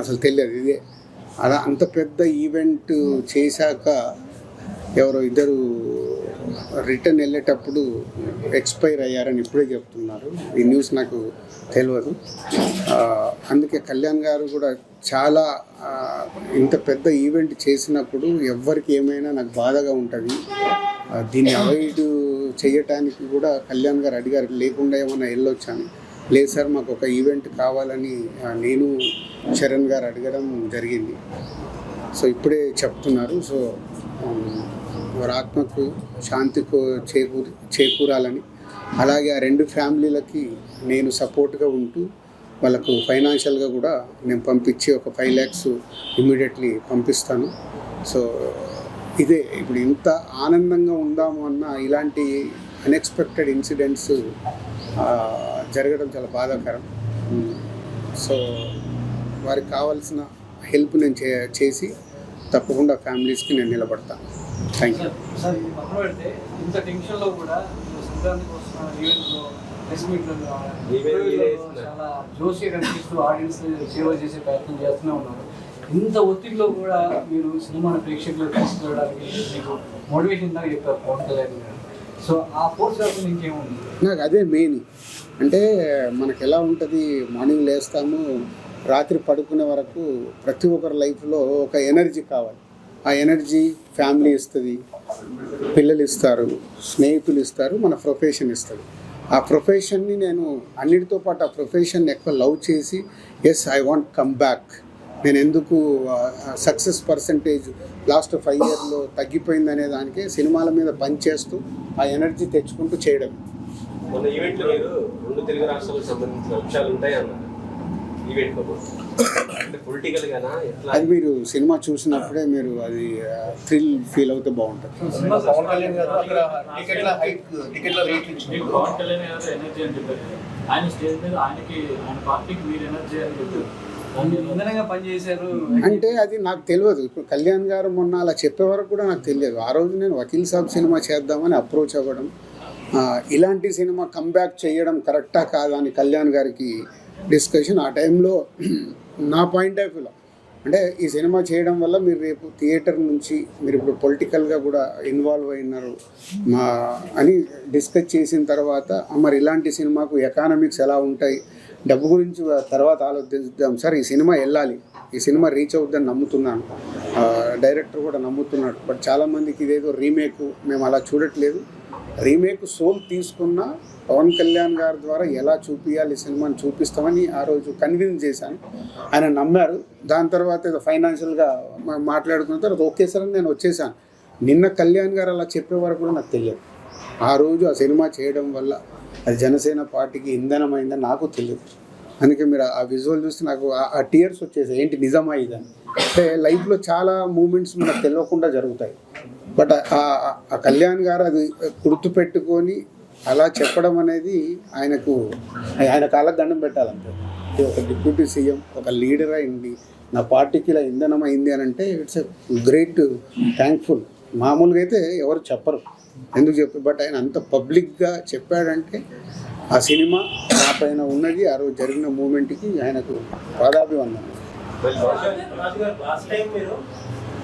అసలు తెలియదు. ఇదే అలా అంత పెద్ద ఈవెంట్ చేశాక ఎవరో ఇద్దరు రిటర్న్ వెళ్ళేటప్పుడు ఎక్స్పైర్ అయ్యారని ఇప్పుడే చెప్తున్నారు. ఈ న్యూస్ నాకు తెలియదు. అందుకే కళ్యాణ్ గారు కూడా చాలా ఇంత పెద్ద ఈవెంట్ చేసినప్పుడు ఎవరికి ఏమైనా నాకు బాధగా ఉంటుంది. దీన్ని అవాయిడ్ చేయటానికి కూడా కళ్యాణ్ గారు అడిగారు. లేకుండా ఏమైనా వెళ్ళొచ్చాను లేదు సార్ మాకు ఒక ఈవెంట్ కావాలని నేను చరణ్ గారు అడగడం జరిగింది. సో ఇప్పుడే చెప్తున్నారు. సో వారి ఆత్మకు శాంతి చేకూర్ చేకూరాలని. అలాగే ఆ రెండు ఫ్యామిలీలకి నేను సపోర్ట్గా ఉంటూ వాళ్ళకు ఫైనాన్షియల్గా కూడా నేను పంపించి ఒక ఫైవ్ ల్యాక్స్ ఇమీడియట్లీ పంపిస్తాను. సో ఇదే ఇప్పుడు ఇంత ఆనందంగా ఉందాము అన్న ఇలాంటి అన్ఎక్స్పెక్టెడ్ ఇన్సిడెంట్స్ జరగడం చాలా బాధాకరం. సో వారికి కావాల్సిన హెల్ప్ నేను చే చేసి తప్పకుండా ఫ్యామిలీస్కి నేను నిలబడతాను థ్యాంక్ యూ ఇంత టెన్షన్లో కూడా మీరు సంక్రాంతికి వస్తున్న ఈవెంట్లో ప్రెస్ మీట్ చాలా జోషిగా కనిపిస్తూ ఆడియన్స్ సేవ చేసే ప్రయత్నం చేస్తూనే ఉన్నారు. ఇంత ఒత్తిడిలో కూడా మీరు సినిమాను ప్రేక్షకులకు తీసుకెళ్ళడానికి మీకు మోటివేషన్ దాకా చెప్పారు పవన్ కళ్యాణ్ గారు. సో ఆ ఫోర్స్ కాకుండా ఇంకేముంది నాకు అదే మెయిన్ అంటే మనకు ఎలా ఉంటుంది? మార్నింగ్ లేస్తాము రాత్రి పడుకునే వరకు ప్రతి ఒక్కరి లైఫ్లో ఒక ఎనర్జీ కావాలి. ఆ ఎనర్జీ ఫ్యామిలీ ఇస్తుంది పిల్లలు ఇస్తారు స్నేహితులు ఇస్తారు మన ప్రొఫెషన్ ఇస్తుంది. ఆ ప్రొఫెషన్ని నేను అన్నిటితో పాటు ఆ ప్రొఫెషన్ ఎక్కువ లవ్ చేసి yes I want come back నేను ఎందుకు సక్సెస్ పర్సంటేజ్ లాస్ట్ ఫైవ్ ఇయర్లో తగ్గిపోయిందనే దానికి సినిమాల మీద పనిచేస్తూ ఆ ఎనర్జీ తెచ్చుకుంటూ చేయడం. మొన్న మీరు రెండు తెలుగు రాష్ట్రాలకు సంబంధించిన అంశాలు ఉంటాయి అన్నారు ఈవెంట్లో అంటే పొలిటికల్ గానా ఎట్లా? అది మీరు సినిమా చూసినప్పుడే మీరు అది థ్రిల్ ఫీల్ అవుతే బాగుంటుంది. అంటే అది నాకు తెలియదు. ఇప్పుడు కళ్యాణ్ గారు మొన్న అలా చెప్పే వరకు కూడా నాకు తెలియదు. ఆ రోజు నేను వకీల్ సాబ్ సినిమా చేద్దామని అప్రోచ్ అవ్వడం ఇలాంటి సినిమా కంబ్యాక్ చేయడం కరెక్టా కాదా అని కళ్యాణ్ గారికి డిస్కషన్ ఆ టైంలో నా పాయింట్ ఆఫ్ వ్యూలో అంటే ఈ సినిమా చేయడం వల్ల మీరు రేపు థియేటర్ నుంచి మీరు ఇప్పుడు పొలిటికల్గా కూడా ఇన్వాల్వ్ అయినారు మా అని డిస్కస్ చేసిన తర్వాత మరి ఇలాంటి సినిమాకు ఎకానమిక్స్ ఎలా ఉంటాయి? డబ్బు గురించి తర్వాత ఆలోచిద్దాం. సార్ ఈ సినిమా వెళ్ళాలి. ఈ సినిమా రీచ్ అవుద్దని నమ్ముతున్నాను. డైరెక్టర్ కూడా నమ్ముతున్నాడు. బట్ చాలామందికి ఇదేదో రీమేక్ మేము అలా చూడట్లేదు. రీమేక్ సోల్ తీసుకున్న పవన్ కళ్యాణ్ గారి ద్వారా ఎలా చూపించాలి సినిమాని చూపిస్తామని ఆ రోజు కన్విన్స్ చేశాను. ఆయన నమ్మారు. దాని తర్వాత ఏదో ఫైనాన్షియల్గా మాట్లాడుకున్న తర్వాత ఓకే సార్ అని నేను వచ్చేసాను. నిన్న కళ్యాణ్ గారు అలా చెప్పే వరకు కూడా నాకు తెలియదు. ఆ రోజు ఆ సినిమా చేయడం వల్ల అది జనసేన పార్టీకి ఇంధనమైందని నాకు తెలియదు. అందుకే మీరు ఆ విజువల్ చూస్తే నాకు ఆ- టీయర్స్ వచ్చేసాయి. ఏంటి నిజమా ఇదని అంటే లైఫ్లో చాలా మూమెంట్స్ మనకు తెలియకుండా జరుగుతాయి. బట్ ఆ- ఆ- కళ్యాణ్ గారు అది గుర్తుపెట్టుకొని అలా చెప్పడం అనేది ఆయనకు ఆయన కాళ్ళకు దండం పెట్టాలంటే ఒక డిప్యూటీ సీఎం ఒక లీడర్ అయింది నా పార్టీకి ఇలా ఇంధనం అయింది అని అంటే ఇట్స్ గ్రేట్ థ్యాంక్ఫుల్ మామూలుగా అయితే ఎవరు చెప్పరు. ఎందుకు చెప్పు? బట్ ఆయన అంత పబ్లిక్గా చెప్పాడంటే ఆ సినిమా నా పైన ఉన్నది ఆ రోజు జరిగిన మూమెంట్కి ఆయనకు పాదాభివందనం. గారు లాస్ట్ టైం మీరు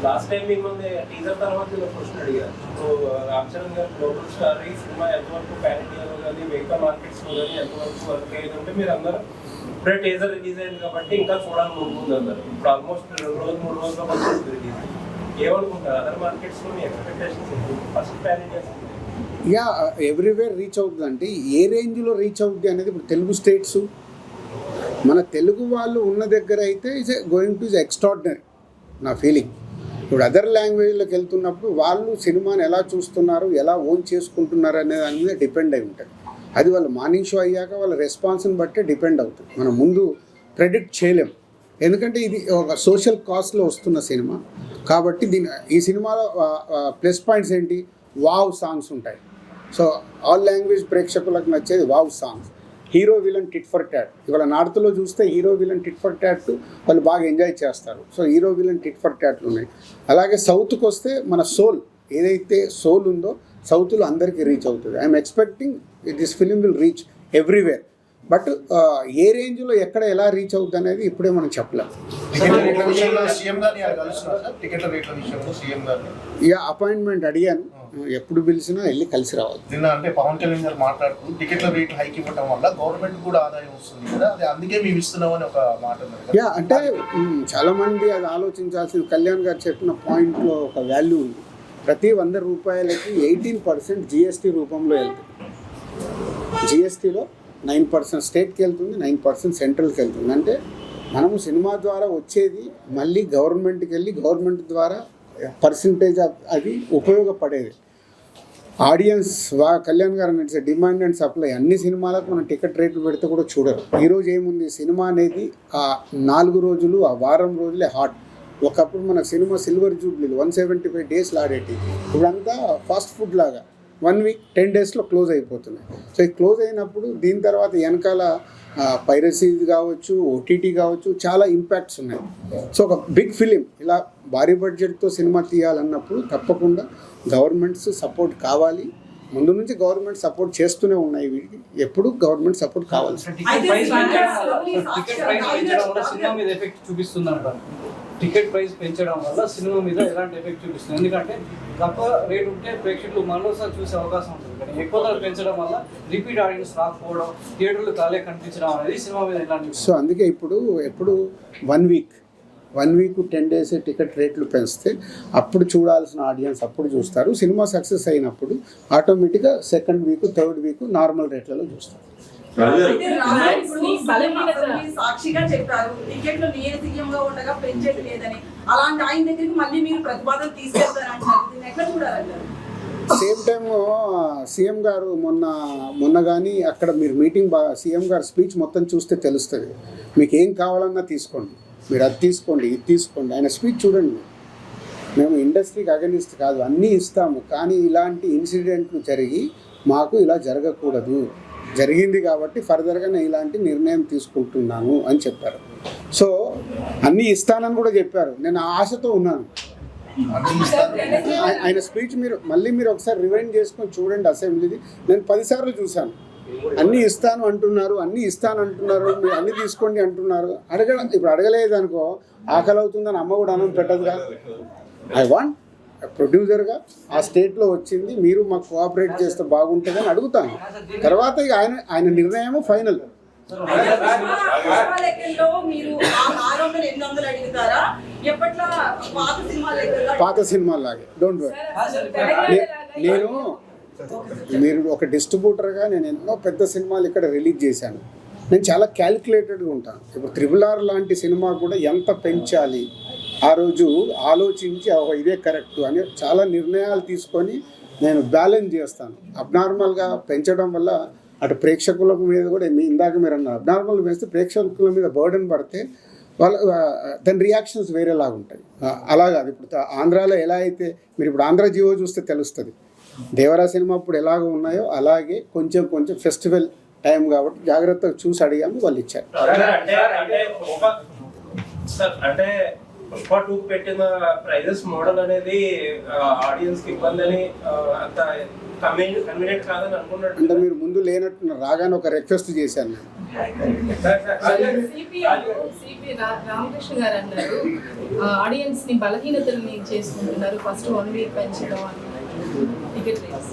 లాస్ట్ టైం మిమ్మల్ని టీజర్ తర్వాత నేను క్వశ్చన్ అడిగారు సో రామ్ చరణ్ గారు గ్లోబల్ స్టార్ ఈ సినిమా ఎంతవరకు ప్యాన్ ఇండియాలో కానీ మిగతా మార్కెట్స్లో కానీ ఎంతవరకు వర్క్ అయ్యిందంటే మీరు అందరూ ఇప్పుడే టీజర్ రిలీజ్ అయింది కాబట్టి ఇంకా చూడాలని ఉంటుంది అన్నారు ఇప్పుడు ఆల్మోస్ట్ రెండు రోజులు మూడు రోజుల రిలీజ్ ఏమనుకుంటారు అదర్ మీ expectations first yeah everywhere reach అవుతుంది అంటే ఏ రేంజ్లో రీచ్ అవుద్ది అనేది ఇప్పుడు తెలుగు స్టేట్స్ మన తెలుగు వాళ్ళు ఉన్న దగ్గర అయితే it's going to is extraordinary నా ఫీలింగ్ ఇప్పుడు అదర్ లాంగ్వేజ్లోకి వెళ్తున్నప్పుడు వాళ్ళు సినిమాని ఎలా చూస్తున్నారు ఎలా ఓన్ చేసుకుంటున్నారు అనే దాని మీద డిపెండ్ అయి ఉంటుంది. అది వాళ్ళు మార్నింగ్ షో అయ్యాక వాళ్ళ రెస్పాన్స్ని బట్టే డిపెండ్ అవుతుంది. మనం ముందు ప్రెడిక్ట్ చేయలేం. ఎందుకంటే ఇది ఒక సోషల్ కాస్ట్లో వస్తున్న సినిమా. కాబట్టి దీని ఈ సినిమాలో ప్లస్ పాయింట్స్ ఏంటి? వావ్ సాంగ్స్ ఉంటాయి. సో ఆల్ లాంగ్వేజ్ ప్రేక్షకులకు నచ్చేది wow songs hero villain tit for tat ఇవాళ నార్త్లో చూస్తే hero villain tit for tat వాళ్ళు బాగా ఎంజాయ్ చేస్తారు. So hero villain tit for ట్యాట్లు ఉన్నాయి. అలాగే సౌత్కి వస్తే మన సోల్ ఏదైతే సోల్ ఉందో సౌత్లో అందరికీ రీచ్ అవుతుంది. I'm expecting this film will reach everywhere but ఏ రేంజ్లో ఎక్కడ ఎలా రీచ్ అవుతుంది అనేది ఇప్పుడే మనం చెప్పలేం. టికెట్ల రేట్ల విషయంలో సీఎం గారిని ఆయన కలుస్తున్నారు సార్. టికెట్ల రేట్ల విషయంలో సీఎం గారిని. ఇక అపాయింట్మెంట్ అడిగాను. ఎప్పుడు పిలిచినా వెళ్ళి కలిసి రావాలి. నిన్న అంటే పవన్ కళ్యాణ్ గారు మాట్లాడుతూ టికెట్ల రేట్లు హైక్ ఇవ్వడం వల్ల గవర్నమెంట్ కూడా ఆదాయం వస్తుంది కదా. అది అందుకే మేము ఇస్తున్నామని ఒక మాట. యా అంటే చాలా మంది అది ఆలోచించాల్సిన కళ్యాణ్ గారు చెప్పిన పాయింట్లో ఒక వాల్యూ ఉంది. ప్రతి వంద రూపాయలకి ఎయిటీన్ పర్సెంట్ జిఎస్టీ రూపంలో వెళ్తుంది. జిఎస్టీలో నైన్ పర్సెంట్ స్టేట్కి వెళ్తుంది నైన్ పర్సెంట్ సెంట్రల్కి వెళ్తుంది అంటే మనము సినిమా ద్వారా వచ్చేది మళ్ళీ గవర్నమెంట్కి వెళ్ళి గవర్నమెంట్ ద్వారా పర్సంటేజ్ అది ఉపయోగపడేది. ఆడియన్స్ వా కళ్యాణ్ గారు నడిచే డిమాండ్ అండ్ సప్లై అన్ని సినిమాలకు మనం టికెట్ రేట్లు పెడితే కూడా చూడరు. ఈరోజు ఏముంది? సినిమా అనేది ఆ నాలుగు రోజులు ఆ వారం రోజులే హాట్. ఒకప్పుడు మన సినిమా సిల్వర్ జూబ్లీలు వన్ సెవెంటీ ఫైవ్ డేస్లో ఆడేటి ఇప్పుడంతా ఫాస్ట్ ఫుడ్ లాగా. వన్ వీక్ టెన్ డేస్లో క్లోజ్ అయిపోతున్నాయి సో ఈ క్లోజ్ అయినప్పుడు దీని తర్వాత వెనకాల పైరసీ కావచ్చు ఓటీటీ కావచ్చు చాలా ఇంపాక్ట్స్ ఉన్నాయి సో ఒక బిగ్ ఫిలిం ఇలా భారీ బడ్జెట్తో సినిమా తీయాలన్నప్పుడు తప్పకుండా గవర్నమెంట్స్ సపోర్ట్ కావాలి ముందు నుంచి గవర్నమెంట్ సపోర్ట్ చేస్తూనే ఉన్నాయి వీటికి ఎప్పుడు గవర్నమెంట్ సపోర్ట్ కావాలి టికెట్ ప్రైస్ పెంచడం వల్ల సినిమా మీద వల్ల సినిమా మీద ఎలాంటి ఎఫెక్ట్ చూపిస్తుంది? ఎందుకంటే తక్కువ రేట్ ఉంటే ప్రేక్షకులు మరోసారి చూసే అవకాశం ఉంటుంది కానీ ఎక్కువ ధర పెంచడం వల్ల రిపీట్ ఆడియన్స్ రాకపోవడం థియేటర్లు ఖాళీ కనిపించడం అనేది సినిమా మీద ఎలాంటి సో అందుకే ఇప్పుడు ఎప్పుడు one week one week ten days ticket రేట్లు పెంచితే అప్పుడు చూడాల్సిన ఆడియన్స్ అప్పుడు చూస్తారు. సినిమా సక్సెస్ అయినప్పుడు ఆటోమేటిక్గా second week third week normal రేట్లలో చూస్తారు. సాక్షిగా చెప్పారు. టికెట్లు ఉండగా పెంచేది లేదని. అలాంటి ఆయన దగ్గరికి మళ్ళీ మీరు ప్రతిపాదన తీసుకెళ్తారంటారు దీన్ని ఎట్లా చూడాలంటారు? సేమ్ టైం సీఎం గారు మొన్న మొన్న కానీ అక్కడ మీరు మీటింగ్ బా సీఎం గారు స్పీచ్ మొత్తం చూస్తే తెలుస్తుంది. మీకు ఏం కావాలన్నా తీసుకోండి. మీరు అది తీసుకోండి ఇది తీసుకోండి. ఆయన స్పీచ్ చూడండి. మేము ఇండస్ట్రీకి అగనిస్ట్ కాదు అన్నీ ఇస్తాము. కానీ ఇలాంటి ఇన్సిడెంట్లు జరిగి మాకు ఇలా జరగకూడదు. జరిగింది కాబట్టి ఫర్దర్గా నేను ఇలాంటి నిర్ణయం తీసుకుంటున్నాను అని చెప్పారు. సో అన్నీ ఇస్తానని కూడా చెప్పారు. నేను ఆ ఆశతో ఉన్నాను. ఆయన స్పీచ్ మీరు మళ్ళీ మీరు ఒకసారి రివైండ్ చేసుకొని చూడండి అసెంబ్లీది. నేను పదిసార్లు చూశాను. అన్నీ ఇస్తాను అంటున్నారు అన్నీ ఇస్తాను అంటున్నారు మీరు అన్నీ తీసుకోండి అంటున్నారు. అడగడం ఇప్పుడు అడగలేదు అనుకో ఆకలి అవుతుందని అమ్మ కూడా అన్నం పెట్టదుగా? ఐ వాంట్ ప్రొడ్యూసర్గా ఆ స్టేట్లో వచ్చింది మీరు మాకు కోఆపరేట్ చేస్తే బాగుంటుందని అడుగుతాను. తర్వాత ఇక ఆయన ఆయన నిర్ణయం ఫైనల్. పాత సినిమా సినిమాలాగే డోంట్ వరీ నేను మీరు ఒక డిస్ట్రిబ్యూటర్గా నేను ఎన్నో పెద్ద సినిమాలు ఇక్కడ రిలీజ్ చేశాను. నేను చాలా క్యాలిక్యులేటెడ్గా ఉంటాను. ఇప్పుడు త్రిబుల్ ఆర్ లాంటి సినిమా కూడా ఎంత పెంచాలి? ఆ రోజు ఆలోచించి "ఓహో, ఇదే కరెక్ట్ అని చాలా నిర్ణయాలు తీసుకొని నేను బ్యాలెన్స్ చేస్తాను. అబ్నార్మల్గా పెంచడం వల్ల అటు ప్రేక్షకుల మీద కూడా మీ ఇందాక మీరు అన్నారు అబ్నార్మల్ పెంచితే ప్రేక్షకుల మీద బర్డెన్ పడితే వాళ్ళ దాని రియాక్షన్స్ వేరేలాగా ఉంటాయి. అలాగా అలా కాదు. ఇప్పుడు ఆంధ్రాలో ఎలా అయితే మీరు ఇప్పుడు ఆంధ్ర జీవో చూస్తే తెలుస్తుంది. దేవరా సినిమా ఇప్పుడు ఎలాగ ఉన్నాయో అలాగే కొంచెం కొంచెం ఫెస్టివల్ టైం కాబట్టి జాగ్రత్తగా చూసి అడిగాము వాళ్ళు ఇచ్చారు. అంటే పుష్ప టూ పెట్టిన ప్రైజెస్ మోడల్ అనేది ఆడియన్స్కి ఇబ్బంది అని ఆ, అంత కన్వీనియంట్ కాదని అంటే మీరు ముందు లేనట్టు రాగానే ఒక రిక్వెస్ట్ చేశాను. రామకృష్ణ గారు అన్నారు ఆడియన్స్ని బలహీనతల్ని చేసుకుంటున్నారు ఫస్ట్ వన్ వీక్ పెంచడం టికెట్ రేట్స్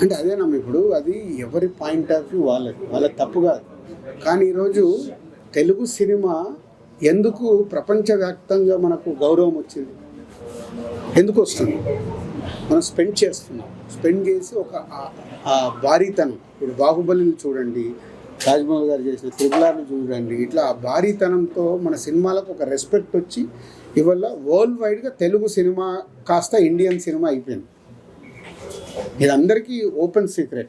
అంటే అదేనమ్మా ఇప్పుడు అది ఎవరి పాయింట్ ఆఫ్ వ్యూ వాళ్ళది వాళ్ళ తప్పు కాదు. కానీ ఈరోజు తెలుగు సినిమా ఎందుకు ప్రపంచవ్యాప్తంగా మనకు గౌరవం వచ్చింది? ఎందుకు వస్తుంది? మనం స్పెండ్ చేస్తున్నాం. స్పెండ్ చేసి ఒక ఆ- భారీతనం ఇప్పుడు బాహుబలిని చూడండి రాజమౌళి గారు చేసిన త్రిబులార్ని చూడండి ఇట్లా ఆ భారీతనంతో మన సినిమాలకు ఒక రెస్పెక్ట్ వచ్చి ఇవల్ల వరల్డ్ వైడ్గా తెలుగు సినిమా కాస్త ఇండియన్ సినిమా అయిపోయింది. ఇది అందరికీ ఓపెన్ సీక్రెట్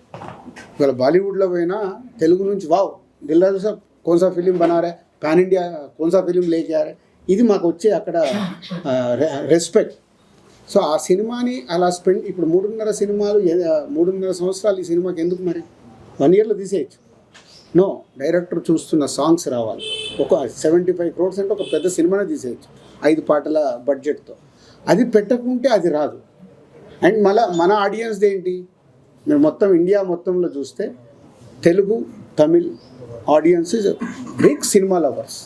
ఇవాళ బాలీవుడ్లో పోయినా తెలుగు నుంచి వావ్ దిల్రాజు సార్ కోన్సా ఫిలిం బనారే పాన్ ఇండియా కోన్సా ఫిలిం లేకారు. ఇది మాకు వచ్చే అక్కడ రెస్పెక్ట్ సో ఆ సినిమాని అలా స్పెండ్ ఇప్పుడు మూడున్నర సినిమాలు మూడున్నర సంవత్సరాలు ఈ సినిమాకి ఎందుకు మరి? వన్ ఇయర్లో తీసేయచ్చు. నో డైరెక్టర్ చూస్తున్న సాంగ్స్ రావాలి. ఒక సెవెంటీ ఫైవ్ క్రోడ్స్ అంటే ఒక పెద్ద సినిమానే తీసేయచ్చు ఐదు పాటల బడ్జెట్తో. అది పెట్టకుంటే అది రాదు. అండ్ మళ్ళా మన ఆడియన్స్ ఏంటి? మీరు మొత్తం ఇండియా మొత్తంలో చూస్తే Telugu Tamil audience is big cinema lovers.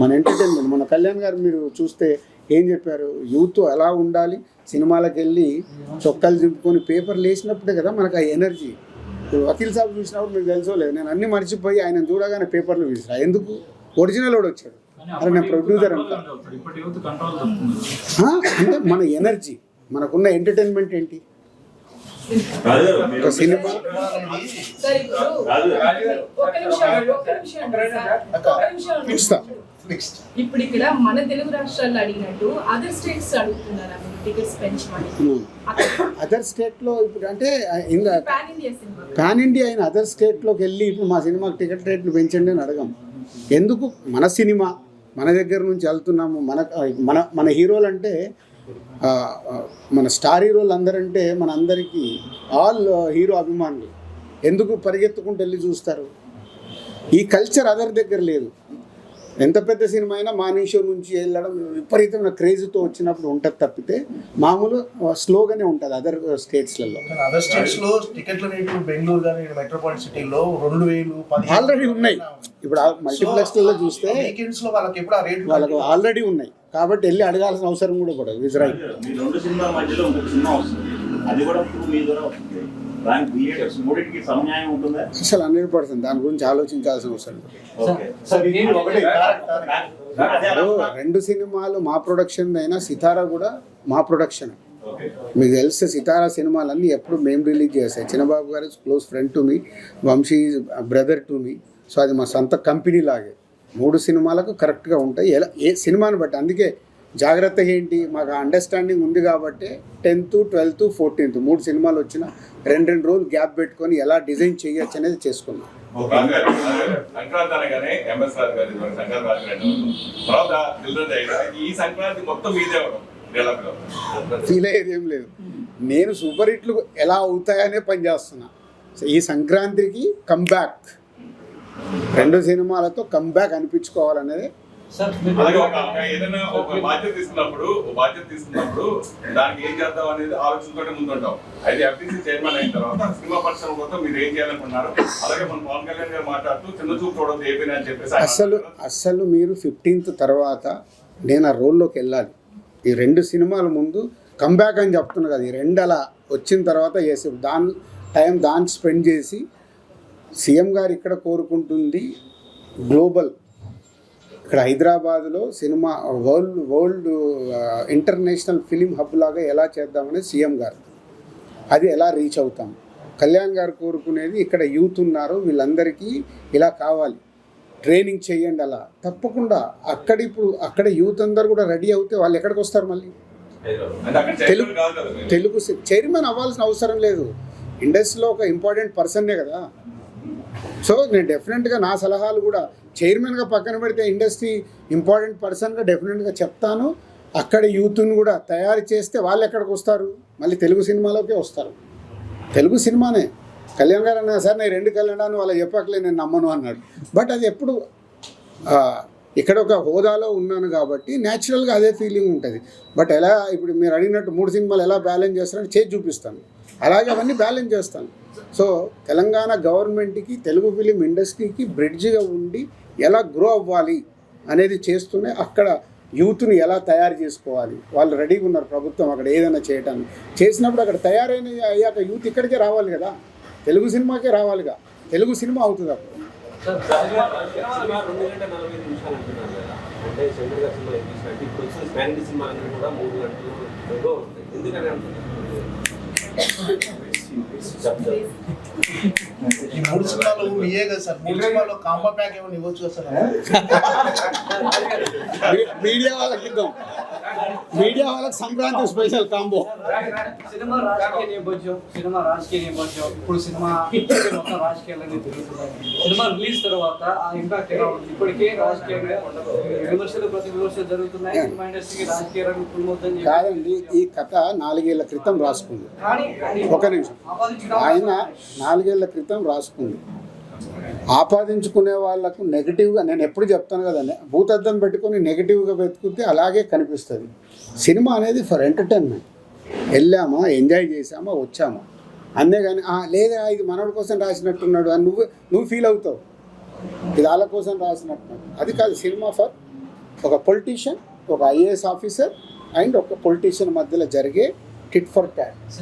మన ఎంటర్టైన్మెంట్ మన కళ్యాణ్ గారు మీరు చూస్తే ఏం చెప్పారు? యూత్ ఎలా ఉండాలి? సినిమాలకు వెళ్ళి చొక్కాలు చింపుకొని పేపర్లు వేసినప్పుడే కదా మనకు ఆ ఎనర్జీ. వకీల్ సాబ్ చూసినప్పుడు మీకు తెలుసో లేదు నేను అన్ని మర్చిపోయి ఆయన చూడగానే పేపర్లు విసిరా. ఎందుకు? ఒరిజినల్ వాడు వచ్చాడు. అరే నేను ప్రొడ్యూసర్ అంటే మన ఎనర్జీ మనకున్న ఎంటర్టైన్మెంట్ ఏంటి? ఒక సినిమా? ఇప్పుడు ఇక్కడ మన తెలుగు రాష్ట్రాల్లో అడిగినట్టు అదర్ స్టేట్స్ అడుగుతున్నారా మీరు? టికెట్స్ పెంచమని. అదర్ స్టేట్లో ఇప్పుడు అంటే ఇంకా pan India cinema pan India అయిన అదర్ స్టేట్లోకి వెళ్ళి ఇప్పుడు మా సినిమాకి టికెట్ రేట్లు పెంచండి అని అడగం. ఎందుకు? మన సినిమా మన దగ్గర నుంచి వెళ్తున్నాము. మన మన మన హీరోలు అంటే మన స్టార్ హీరోలు అందరంటే మన అందరికీ ఆల్ హీరో అభిమానులు. ఎందుకు పరిగెత్తుకుంటూ వెళ్ళి చూస్తారు? ఈ కల్చర్ అదర్ దగ్గర లేదు. ఎంత పెద్ద సినిమా అయినా మార్నింగ్ షో నుంచి వెళ్ళడం విపరీతమైన క్రేజ్తో వచ్చినప్పుడు ఉంటుంది తప్పితే మామూలు స్లోగానే ఉంటుంది అదర్ స్టేట్స్లలో. అదర్ స్టేట్స్లో టికెట్ల రేట్లు బెంగళూరు కానీ మెట్రోపాలిటన్ సిటీలో రెండు వేలు ఆల్రెడీ ఉన్నాయి. ఇప్పుడు మల్టీప్లెక్స్లలో చూస్తే వాళ్ళకి ఎప్పుడు ఆ రేట్ వాళ్ళకు ఆల్రెడీ ఉన్నాయి. కాబట్టి వెళ్ళి అడగాల్సిన అవసరం కూడా పడదు. వస్తుంది. అది కూడా మీ ద్వారా దానికి థియేటర్స్ మూడింటికి సమన్యాయం ఉంటుందా? అసలు హండ్రెడ్ పర్సెంట్ దాని గురించి ఆలోచించాల్సిన అవసరం రెండు సినిమాలు మా ప్రొడక్షన్ అయినా సితారా కూడా మా ప్రొడక్షన్ మీకు తెలిస్తే సితారా సినిమాలన్నీ ఎప్పుడు మేము రిలీజ్ చేస్తాయి. చిన్నబాబు గారు close friend to me Vamsi brother to me so అది మా సొంత కంపెనీ లాగే. మూడు సినిమాలకు కరెక్ట్గా ఉంటాయి. ఎలా ఏ సినిమాని బట్టి. అందుకే జాగ్రత్తగా ఏంటి? మాకు అండర్స్టాండింగ్ ఉంది కాబట్టి టెన్త్ ట్వెల్త్ ఫోర్టీన్త్ మూడు సినిమాలు వచ్చిన రెండు రెండు రోజులు గ్యాప్ పెట్టుకొని ఎలా డిజైన్ చేయొచ్చు అనేది చేసుకున్నాం. ఫీల్ అయ్యేది ఏం లేదు. నేను సూపర్ హిట్లు ఎలా అవుతాయనే పని చేస్తున్నా. ఈ సంక్రాంతికి కంబ్యాక్ రెండు సినిమాలతో కంబ్యాక్ అనిపించుకోవాలనేది అలాగే ఒక ఒక ఏదైనా ఒక బాధ్యత తీసుకున్నప్పుడు ఒక బాధ్యత తీసుకున్నప్పుడు దానికి ఏం చేద్దాం అనేది ముందుంటాం. అయితే ఎఫ్టీసీ చైర్మన్ అయిన తర్వాత సినిమా పరిశ్రమ కోసం మీరు ఏం చేయాలనుకున్నారు అలాగే మన పవన్ కళ్యాణ్ గారు మాట్లాడుతూ చిన్న చూపు చూడదు ఏపీని అని చెప్పేసి అన్నారు. అస్సలు మీరు ఫిఫ్టీన్త్ తర్వాత నేను ఆ రోల్లోకి వెళ్ళాలి. ఈ రెండు సినిమాల ముందు కంబ్యాక్ అని చెప్తున్నా కదా ఈ రెండు అలా వచ్చిన తర్వాత చేసి దాని టైం దాన్ని స్పెండ్ చేసి సీఎం గారు ఇక్కడ కోరుకుంటుంది గ్లోబల్ ఇక్కడ హైదరాబాద్లో cinema world world international film hub లాగా ఎలా చేద్దామని సీఎం గారు. అది ఎలా రీచ్ అవుతాం. కళ్యాణ్ గారు కోరుకునేది ఇక్కడ యూత్ ఉన్నారు వీళ్ళందరికీ ఇలా కావాలి. ట్రైనింగ్ చేయండి అలా. తప్పకుండా అక్కడ ఇప్పుడు అక్కడ యూత్ అందరు కూడా రెడీ అవుతే వాళ్ళు ఎక్కడికి వస్తారు మళ్ళీ. తెలుగు సి- చైర్మన్ అవ్వాల్సిన అవసరం లేదు. ఇండస్ట్రీలో ఒక ఇంపార్టెంట్ పర్సన్నే కదా. సో నేను డెఫినెట్గా నా సలహాలు కూడా చైర్మన్గా పక్కన పెడితే ఇండస్ట్రీ ఇంపార్టెంట్ పర్సన్గా డెఫినెట్గా చెప్తాను. అక్కడ యూత్ని కూడా తయారు చేస్తే వాళ్ళు ఎక్కడికి వస్తారు? మళ్ళీ తెలుగు సినిమాలోకే వస్తారు. తెలుగు సినిమానే. కళ్యాణ్ గారు అన్నా సార్ నేను రెండు కళ్యాణాన్ని వాళ్ళు చెప్పకలే నేను నమ్మను అన్నాడు. బట్ అది ఎప్పుడు ఇక్కడ ఒక హోదాలో ఉన్నాను కాబట్టి న్యాచురల్గా అదే ఫీలింగ్ ఉంటుంది. బట్ ఎలా ఇప్పుడు మీరు అడిగినట్టు మూడు సినిమాలు ఎలా బ్యాలెన్స్ చేస్తారని చేసి చూపిస్తాను. అలాగే అవన్నీ బ్యాలెన్స్ చేస్తాను. సో తెలంగాణ గవర్నమెంట్కి తెలుగు ఫిలిం ఇండస్ట్రీకి బ్రిడ్జిగా ఉండి ఎలా గ్రో అవ్వాలి అనేది చేస్తూనే అక్కడ యూత్ని ఎలా తయారు చేసుకోవాలి. వాళ్ళు రెడీగా ఉన్నారు ప్రభుత్వం అక్కడ ఏదైనా చేయటానికి. చేసినప్పుడు అక్కడ తయారైన అయ్యాక యూత్ ఇక్కడికే రావాలి కదా. తెలుగు సినిమాకే రావాలిగా. తెలుగు సినిమా అవుతుంది అప్పుడు. కదా అంటే సినిమా కూడా మూడు గంటలు ఏదో ఉంటాయి ఎందుకని అంటున్నారు చెప్తారు ఈ మూడు సినిమాలు మీయే కదా సార్? మూడు సినిమాలో కాంబో ప్యాక్ ఏమైనా ఇవ్వచ్చు కదా సార్? మీడియా వాళ్ళకి ఇద్దాం. మీడియా వాళ్ళకి సంక్రాంతి స్పెషల్ కాంబో. సినిమా రాజకీయ నేపథ్యం సినిమా రాజకీయ నేపథ్యం ఇప్పుడు సినిమా మొత్తం రాజకీయాలన్నీ తిరుగుతున్నాయి. సినిమా రిలీజ్ తర్వాత ఆ ఇంపాక్ట్ ఎలా ఉంది? ఇప్పటికే రాజకీయంగా విమర్శలు ప్రతి విమర్శలు జరుగుతున్నాయి. సినిమా ఇండస్ట్రీకి రాజకీయ రంగం చెప్పి. కాదండి ఈ కథ నాలుగేళ్ళ క్రితం రాసుకుంది. ఒక నిమిషం. ఆయన నాలుగేళ్ళ క్రితం రాసుకుంది. ఆపాదించుకునే వాళ్ళకు నెగిటివ్గా నేను ఎప్పుడు చెప్తాను కదండి భూతద్దం పెట్టుకొని నెగిటివ్గా వెతుకుతే అలాగే కనిపిస్తుంది. సినిమా అనేది ఫర్ ఎంటర్టైన్మెంట్ వెళ్ళామా ఎంజాయ్ చేసామా వచ్చామా? అంతేగాని లేదా ఇది మనోడి కోసం రాసినట్టున్నాడు అని నువ్వు నువ్వు ఫీల్ అవుతావు. ఇది వాళ్ళ కోసం రాసినట్టున్నాడు. అది కాదు సినిమా ఫర్ ఒక పొలిటీషియన్ ఒక ఐఏఎస్ ఆఫీసర్ అండ్ ఒక పొలిటీషియన్ మధ్యలో జరిగే టిట్ ఫర్ ట్యాట్